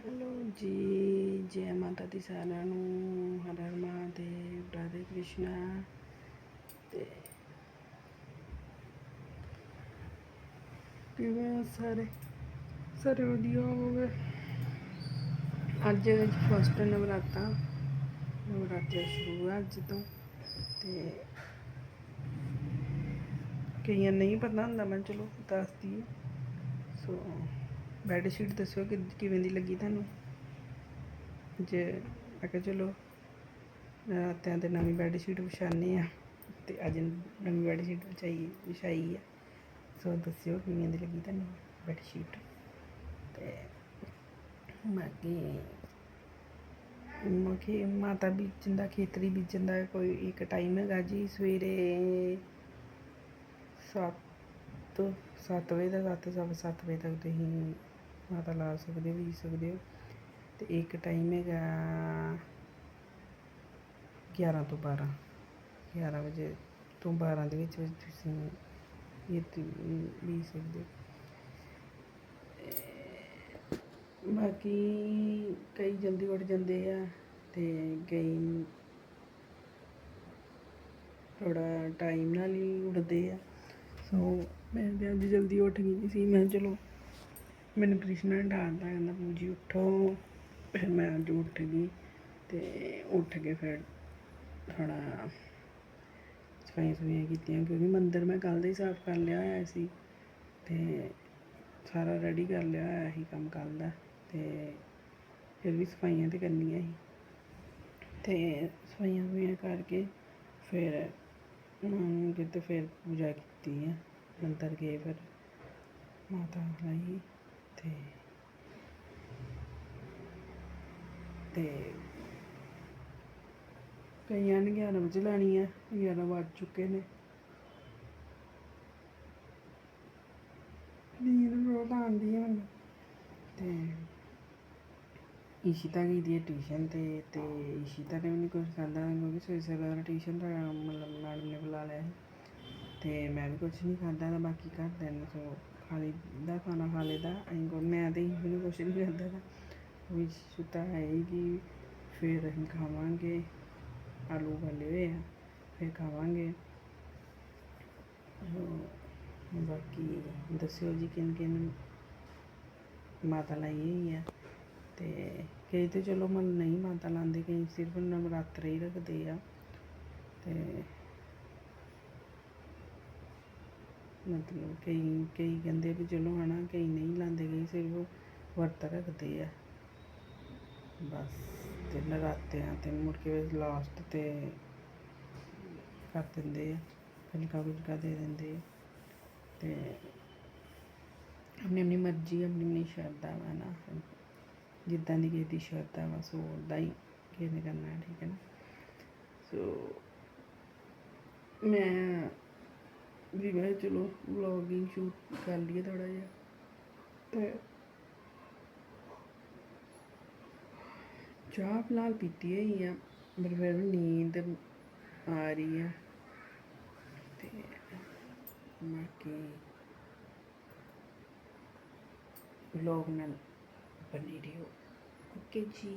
Hello ਜੀ, ਜੈ ਮਾਤਾ ਦੀ ਸਾਰਿਆਂ ਨੂੰ, ਹਰ ਹਰ ਮਹਾਦੇਵ, ਰਾਧੇ ਕ੍ਰਿਸ਼ਨਾ ਤੇ ਕਿਵੇਂ ਸਾਰੇ? ਸਾਰੇ ਵਧੀਆ ਹੋਵੇ ਅੱਜ ਫਸਟ ਨਵਰਾਤਾ ਨਵਰਾਤੇ ਸ਼ੁਰੂ ਆ ਅੱਜ ਤੋਂ ਤੇ ਕਈਆਂ ਨਹੀਂ ਪਤਾ ਹੁੰਦਾ, ਮੈਂ ਚਲੋ ਦੱਸਦੀ ਸੋ ਬੈੱਡ ਸ਼ੀਟ ਦੱਸੋ ਕਿ ਕਿਵੇਂ ਦੀ ਲੱਗੀ ਤੁਹਾਨੂੰ? ਜੇ ਮੈਂ ਕਿਹਾ ਚਲੋ ਰਾਤਿਆਂ ਤੇ ਨਵੀਂ ਬੈੱਡ ਸ਼ੀਟ ਵਿਛਾਉਂਦੇ ਆ ਤੇ ਅੱਜ ਨਵੀਂ ਬੈੱਡ ਸ਼ੀਟ ਵਿਛਾਈ ਵਿਛਾਈ ਆ ਸੋ ਦੱਸਿਓ ਕਿਵੇਂ ਦੀ ਲੱਗੀ ਤੁਹਾਨੂੰ ਬੈੱਡ ਸ਼ੀਟ ਤੇ ਬਾਕੀ ਮੱਕੀ ਮਾਤਾ ਬੀਜਣ ਦਾ, ਖੇਤਰੀ ਬੀਜਣ ਦਾ ਕੋਈ ਇੱਕ ਟਾਈਮ ਹੈਗਾ ਜੀ, ਸਵੇਰੇ ਸੱਤ ਸੱਤ ਵਜੇ ਦਾ ਸੱਤ ਸਵਾ ਸੱਤ ਵਜੇ ਤੱਕ ਤੁਸੀਂ ਮਾਤਾ ਲਾ ਸਕਦੇ ਹੋ ਬੀਜ ਸਕਦੇ ਹੋ। ਤੇ ਇੱਕ ਟਾਈਮ ਹੈਗਾ 11 ਤੋਂ 12 11 ਵਜੇ ਤੋਂ 12 ਦੇ ਵਿੱਚ ਵਿੱਚ ਤੁਸੀਂ ਇਹ ਤੇ ਬੀਜ ਸਕਦੇ ਹੋ। ਬਾਕੀ ਕਈ ਜਲਦੀ ਉੱਠ ਜਾਂਦੇ ਆ ਤੇ ਕਈ ਥੋੜਾ ਟਾਈਮ ਨਾਲ ਹੀ ਉੱਠਦੇ ਆ। ਸੋ ਮੈਂ ਵੀ ਅੱਜ ਜਲਦੀ ਉੱਠ ਗਈ ਸੀ। ਮੈਂ ਚਲੋ, ਮੈਨੂੰ ਕ੍ਰਿਸ਼ਨਾ ਡਾਂਟਦਾ ਕਹਿੰਦਾ ਪੂਜੀ ਉੱਠੋ। ਫਿਰ ਮੈਂ ਅੱਜ ਉੱਠ ਗਈ ਤੇ ਉੱਠ ਕੇ ਫਿਰ ਥੋੜਾ ਸਫਾਈਆਂ ਸਫਾਈਆਂ ਕੀਤੀਆਂ ਕਿਉਂਕਿ ਮੰਦਰ ਮੈਂ ਕੱਲ੍ਹ ਦਾ ਹੀ ਸਾਫ਼ ਕਰ ਲਿਆ ਹੋਇਆ ਸੀ ਤੇ ਸਾਰਾ ਰੈਡੀ ਕਰ ਲਿਆ ਹੋਇਆ ਸੀ ਕੰਮ ਕੱਲ੍ਹ ਦਾ ਤੇ ਫਿਰ ਵੀ ਸਫਾਈਆਂ ਤੇ ਕਰਨੀਆਂ ਸੀ। ਤੇ ਸਫਾਈਆਂ ਸਫਾਈਆਂ ਕਰਕੇ ਫਿਰ ਉਹਨਾਂ ਕਿਤੇ ਫਿਰ ਪੂਜਾ ਕੀਤੀ ਹੈ। ਮੰਦਰ ਗਏ ਫਿਰ ਮਾਤਾ ਲਈ ਤੇ ਤੇ ਕਈਆਂ ਨੇ 11 ਵਜੇ ਲੈਣੀ ਹੈ 11 ਵੱਜ ਚੁੱਕੇ ਨੇ। ਨੀਂਦ ਬਹੁਤ ਆਉਂਦੀ ਹੈ ਮੈਨੂੰ। ਤੇ ਇਸ਼ਿਤਾ ਗਈ ਦੀ ਟਿਊਸ਼ਨ ਤੇ ਤੇ ਇਸ਼ਿਤਾ ਨੇ ਵੀ ਨਹੀਂ ਕੁਝ ਖਾਧਾ ਕਿਉਂਕਿ ਸਵੇਰੇ ਸਵੇਰੇ ਟਿਊਸ਼ਨ ਦਾ ਮਤਲਬ ਮੈਡਮ ਨੇ ਬੁਲਾ ਲਿਆ ਅਤੇ ਮੈਂ ਵੀ ਕੁਛ ਨਹੀਂ ਖਾਧਾ ਤਾਂ ਬਾਕੀ ਘਰਦਿਆਂ ਦੇ ਨੇ ਸੋ ਖਾ ਦਾ, ਖਾਣਾ ਖਾ ਲੇਦਾ ਅਸੀਂ ਕੋ, ਮੈਂ ਤਾਂ ਮੈਨੂੰ ਕੁਝ ਨਹੀਂ ਖਾਧਾ ਤਾਂ ਵੀ ਸੁਤਾ ਆਏਗੀ ਫਿਰ ਅਸੀਂ ਖਾਵਾਂਗੇ। ਆਲੂ ਵਾਲੇ ਹੋਏ ਆ, ਫਿਰ ਖਾਵਾਂਗੇ। ਬਾਕੀ ਦੱਸਿਓ ਜੀ ਕਿਨ ਕਿਨ ਮਾਤਾ ਲਈ ਹੋਈ ਆ ਤੇ ਕਈ ਤੇ ਚਲੋ ਮਨ ਨਹੀਂ ਮਾਤਾ ਲਾਉਂਦੇ, ਕਈ ਸਿਰਫ ਨਵਰਾਤਰੇ ਹੀ ਰੱਖਦੇ ਆ। ਤੇ ਮਤਲਬ ਕਈ ਕਈ ਕਹਿੰਦੇ ਵੀ ਚਲੋ ਹਨਾ, ਕਈ ਨਹੀਂ ਲਾਉਂਦੇ, ਕਈ ਸਿਰਫ ਵਰਤ ਰੱਖਦੇ ਆ। ਬਸ ਤੇ ਨਰਾਤਿਆਂ ਤੇ ਮੁੜ ਕੇ ਲਾਸਟ ਤੇ ਕਰ ਦਿੰਦੇ ਆ ਹਲਕਾ ਫੁਲਕਾ ਦੇ ਦਿੰਦੇ ਆ। ਤੇ ਆਪਣੀ ਆਪਣੀ ਮਰਜ਼ੀ, ਆਪਣੀ ਆਪਣੀ ਸ਼ਰਧਾ ਵਾ ਨਾ। ਜਿੱਦਾਂ ਦੀ ਕਿਸੇ ਦੀ ਸ਼ਰਧਾ ਵਾ, ਸੋ ਉੱਦਾਂ ਹੀ ਕਿਸੇ ਨੇ ਕਰਨਾ, ਠੀਕ ਹੈ ਨਾ। ਸੋ ਮੈਂ ਵੀ ਮੈਂ ਚਲੋ ਵਲੌਗਿੰਗ ਸ਼ੂਟ ਕਰ ਲਈਏ ਥੋੜਾ ਜਿਹਾ। ਤੇ ਚਾਹ ਫਿਲਹਾਲ ਪੀਤੀ ਹੋਈ ਆ ਪਰ ਫਿਰ ਵੀ ਨੀਂਦ ਆ ਰਹੀ ਆ। ਤੇ ਬਾਕੀ ਵਲੌਗ ਨਾਲ ਬਣੀ ਰਹੋ। ਓਕੇ ਜੀ।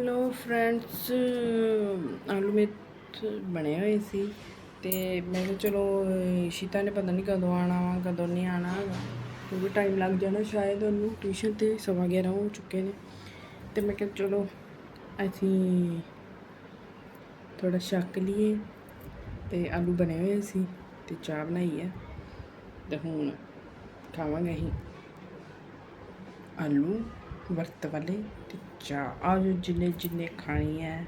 ਲੋ ਫਰੈਂਡਸ ਆਲੂ ਮਿਰਚ ਬਣੇ ਹੋਏ ਸੀ ਤੇ ਮੈਂ ਕਿਹਾ ਚਲੋ ਸ਼ੀਤਾ ਨੇ ਪਤਾ ਨਹੀਂ ਕਦੋਂ ਆਣਾ ਵਾ, ਕਦੋਂ ਨਹੀਂ ਆਣਾ ਕਿਉਂਕਿ ਟਾਈਮ ਲੱਗ ਜਾਣਾ ਸ਼ਾਇਦ ਉਹਨੂੰ ਟਿਊਸ਼ਨ ਤੇ ਸਵਾ 11 ਹੋ ਚੁੱਕੇ ਨੇ। ਤੇ ਮੈਂ ਕਿਹਾ ਚਲੋ, ਅਸੀਂ ਥੋੜਾ ਛੱਕ ਲਈਏ ਤੇ ਆਲੂ ਬਣੇ ਹੋਏ ਸੀ ਤੇ ਚਾਹ ਬਣਾਈ ਹੈ ਤੇ ਹੁਣ ਖਾਵਾਂਗੇ ਅਸੀਂ ਆਲੂ ਵਰਤ ਵਾਲੇ ਤੇ ਚਾਹ। ਆ ਜਿੰਨੇ ਜਿੰਨੇ ਖਾਣੀ ਹੈ